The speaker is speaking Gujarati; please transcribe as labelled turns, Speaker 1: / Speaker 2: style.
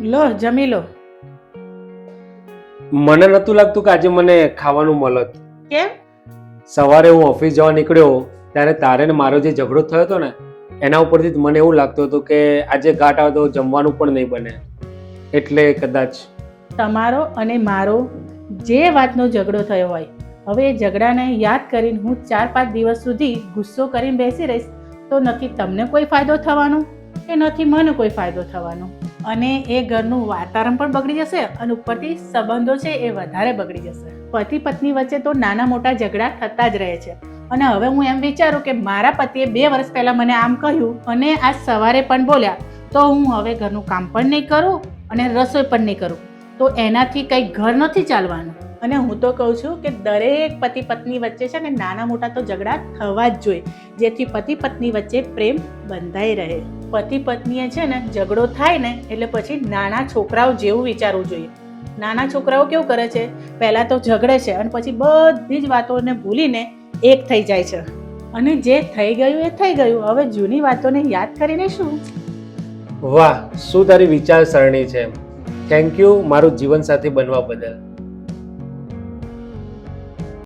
Speaker 1: લો જમી લો.
Speaker 2: મને નતું લાગતું કે આજે મને ખાવાનું મળત.
Speaker 1: કેમ?
Speaker 2: સવારે હું ઓફિસ જવા નીકળ્યો ત્યારે તારે ને મારો જે ઝઘડો થયો હતો ને એના ઉપરથી મને એવું લાગતું હતું કે આજે ઘાટ આવે તો જમવાનું પણ નહીં બને. એટલે કદાચ.
Speaker 1: તમારો અને મારો જે વાતનો ઝઘડો થયો હોય હવે એ ઝઘડાને યાદ કરીને હું ચાર પાંચ દિવસ સુધી ગુસ્સો કરીને બેસી રહીશ તો નથી તમને કોઈ ફાયદો થવાનો? કે નથી મને કોઈ ફાયદો થવાનો? અને એ ઘરનું વાતાવરણ પણ બગડી જશે અને ઉપરથી સંબંધો છે એ વધારે બગડી જશે. પતિ પત્ની વચ્ચે તો નાના મોટા ઝઘડા થતા જ રહે છે. અને હવે હું એમ વિચારું કે મારા પતિએ બે વર્ષ પહેલાં મને આમ કહ્યું અને આજ સવારે પણ બોલ્યા, તો હું હવે ઘરનું કામ પણ નહીં કરું અને રસોઈ પણ નહીં કરું. તો એનાથી કંઈ ઘર નથી ચાલવાનું. અને હું તો કહું છું કે દરેક પતિ પત્ની વચ્ચે છે ને નાના મોટા તો ઝઘડા થવા જ જોઈએ, જેથી પતિ પત્ની વચ્ચે પ્રેમ બંધાઈ રહે. પતિ પત્નીએ છે ને ઝઘડો થાય ને એટલે પછી નાના છોકરાઓ જેવું વિચારવું જોઈએ. નાના છોકરાઓ કેવું કરે છે? પહેલાં તો ઝઘડે છે અને પછી બધી જ વાતોને ભૂલીને એક થઈ જાય છે. અને જે થઈ ગયું એ થઈ ગયું. હવે જૂની વાતોને યાદ કરીને શું?
Speaker 2: વાહ, શું તારી વિચારસરણી છે? થેન્ક યુ મારું જીવનસાથી બનવા બદલ.